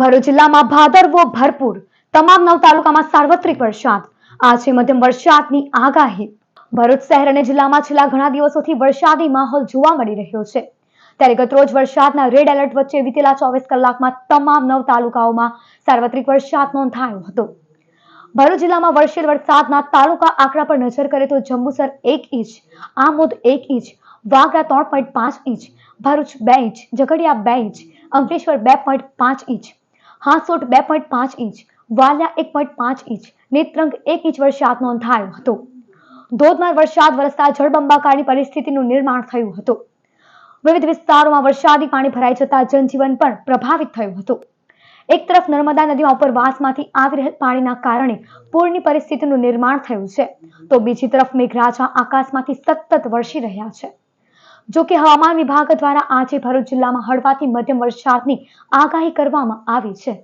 ભરૂચ જિલ્લામાં ભાદરવો ભરપૂર. તમામ નવ તાલુકામાં સાર્વત્રિક વરસાદ. આજે મધ્યમ વરસાદની આગાહી. ભરૂચ શહેર અને જિલ્લામાં છેલ્લા ઘણા દિવસોથી વરસાદી માહોલ જોવા મળી રહ્યો છે. ત્યારે ગતરોજ વરસાદના રેડ એલર્ટ વચ્ચે વીતેલા ચોવીસ કલાકમાં તમામ નવ તાલુકાઓમાં સાર્વત્રિક વરસાદ નોંધાયો હતો. ભરૂચ જિલ્લામાં વરસેલ વરસાદના તાલુકા આંકડા પર નજર કરીએ તો જંબુસર એક ઇંચ, આમોદ એક ઇંચ, વાગરા ત્રણ પોઈન્ટ પાંચ ઇંચ, ભરૂચ બે ઇંચ, ઝઘડિયા બે ઇંચ, અંકલેશ્વર બે પોઈન્ટ પાંચ ઇંચ હાંસોટ બે પોઈન્ટ પાંચ ઇંચ, વાલિયા એક પોઈન્ટ પાંચ ઇંચ, નેત્રંગ એક ઇંચ વરસાદ નોંધાયો હતો. ધોધમાર વરસાદ વરસતા જળબંબાકારની પરિસ્થિતિનું નિર્માણ થયું હતું. વિવિધ વિસ્તારોમાં વરસાદી પાણી ભરાઈ જતા જનજીવન પણ પ્રભાવિત થયું હતું. એક તરફ નર્મદા નદીમાં ઉપરવાસમાંથી આવી રહેલ પાણીના કારણે પૂરની પરિસ્થિતિનું નિર્માણ થયું છે, તો બીજી તરફ મેઘરાજા આકાશમાંથી સતત વરસી રહ્યા છે. જો કે હવામાન વિભાગ દ્વારા આજે ભરૂચ જિલ્લામાં હળવાથી મધ્યમ વરસાદની આગાહી કરવામાં આવી છે.